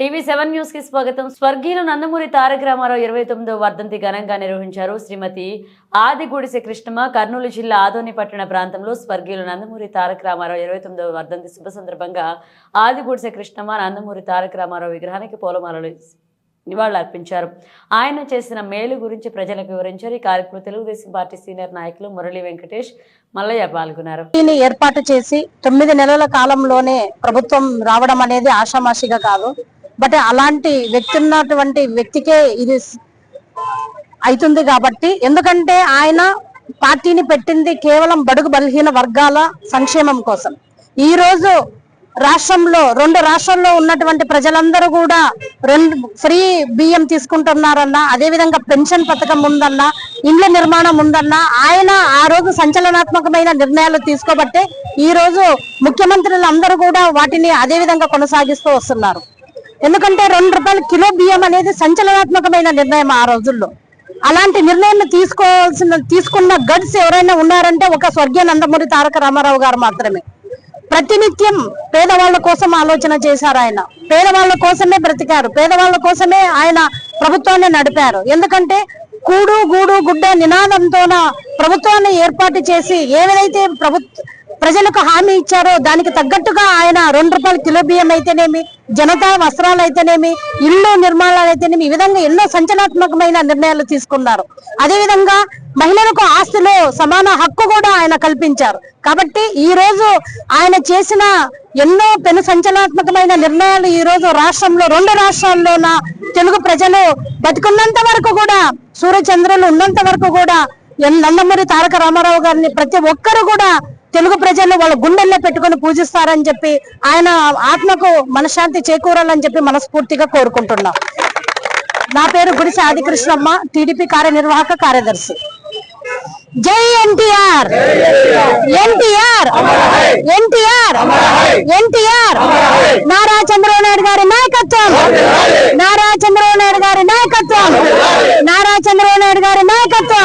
TV seven న్యూస్కి స్వాగతం. స్వర్గీయులు నందమూరి తారక రామారావు ఇరవై తొమ్మిదో వర్ధంతి ఘనంగా నిర్వహించారు శ్రీమతి ఆదిగుడిసె కృష్ణమ్మ కర్నూలు జిల్లా ఆదోని పట్టణ ప్రాంతంలో స్వర్గీయులు నందమూరి తారక రామారావు ఇరవై తొమ్మిదవ వర్ధంతి శుభ సందర్భంగా ఆదిగుడిసె కృష్ణమ్మ నందమూరి తారక రామారావు విగ్రహానికి పూలమాలలు నివాళులర్పించారు ఆయన చేసిన మేలు గురించి ప్రజలకు వివరించారు. ఈ కార్యక్రమం తెలుగుదేశం పార్టీ సీనియర్ నాయకులు మురళి వెంకటేష్ మల్లయ్య పాల్గొన్నారు. దీన్ని ఏర్పాటు చేసి తొమ్మిది నెలల కాలంలోనే ప్రభుత్వం రావడం అనేది ఆషామాషిగా కాదు. బట్ అలాంటి వ్యక్తి ఉన్నటువంటి వ్యక్తికే ఇది అవుతుంది కాబట్టి ఎందుకంటే ఆయన పార్టీని పెట్టింది కేవలం బడుగు బలహీన వర్గాల సంక్షేమం కోసం. ఈ రోజు రాష్ట్రంలో రెండు రాష్ట్రాల్లో ఉన్నటువంటి ప్రజలందరూ కూడా రెండు ఫ్రీ బియ్యం తీసుకుంటున్నారన్నా అదే విధంగా పెన్షన్ పథకం ఉందన్నా ఇండ్ల నిర్మాణం ఉందన్నా ఆయన ఆ రోజు సంచలనాత్మకమైన నిర్ణయాలు తీసుకోబట్టే ఈ రోజు ముఖ్యమంత్రులు అందరూ కూడా వాటిని అదే విధంగా కొనసాగిస్తూ వస్తున్నారు. ఎందుకంటే రెండు రూపాయల కిలో బియ్యం అనేది సంచలనాత్మకమైన నిర్ణయం ఆ రోజుల్లో. అలాంటి నిర్ణయం తీసుకోవాల్సిన తీసుకున్న గడ్స్ ఎవరైనా ఉన్నారంటే ఒక స్వర్గీయ నందమూరి తారక రామారావు గారు మాత్రమే. ప్రతినిత్యం పేదవాళ్ళ కోసం ఆలోచన చేశారు ఆయన. పేదవాళ్ళ కోసమే బ్రతికారు. పేదవాళ్ళ కోసమే ఆయన ప్రభుత్వాన్ని నడిపారు. ఎందుకంటే కూడు గూడు గుడ్డ నినాదంతోన ప్రభుత్వాన్ని ఏర్పాటు చేసి ఏవైతే ప్రభుత్వ ప్రజలకు హామీ ఇచ్చారో దానికి తగ్గట్టుగా ఆయన రెండు రూపాయల కిలో బియ్యం అయితేనేమి జనతా వస్త్రాలు అయితేనేమి ఇల్లు నిర్మాణాలు అయితేనేమి ఈ విధంగా ఎన్నో సంచలనాత్మకమైన నిర్ణయాలు తీసుకున్నారు. అదేవిధంగా మహిళలకు ఆస్తిలో సమాన హక్కు కూడా ఆయన కల్పించారు. కాబట్టి ఈ రోజు ఆయన చేసిన ఎన్నో పెను సంచలనాత్మకమైన నిర్ణయాలు ఈ రోజు రాష్ట్రంలో రెండు రాష్ట్రాల్లోన తెలుగు ప్రజలు బతికున్నంత వరకు కూడా సూర్యచంద్రులు ఉన్నంత వరకు కూడా ఎన్ నందమూరి తారక రామారావు గారిని ప్రతి ఒక్కరు కూడా తెలుగు ప్రజలు వాళ్ళ గుండెల్లో పెట్టుకొని పూజిస్తారని చెప్పి ఆయన ఆత్మకు మనశ్శాంతి చేకూరాలని చెప్పి మనస్ఫూర్తిగా కోరుకుంటున్నాం. నా పేరు గుడిసి ఆదికృష్ణమ్మ టీడీపీ కార్యనిర్వాహక కార్యదర్శి. జై ఎన్టీఆర్! ఎన్టీఆర్! ఎన్టీఆర్! ఎన్టీఆర్! నారా చంద్రబాబు నాయుడు గారి నాయకత్వం!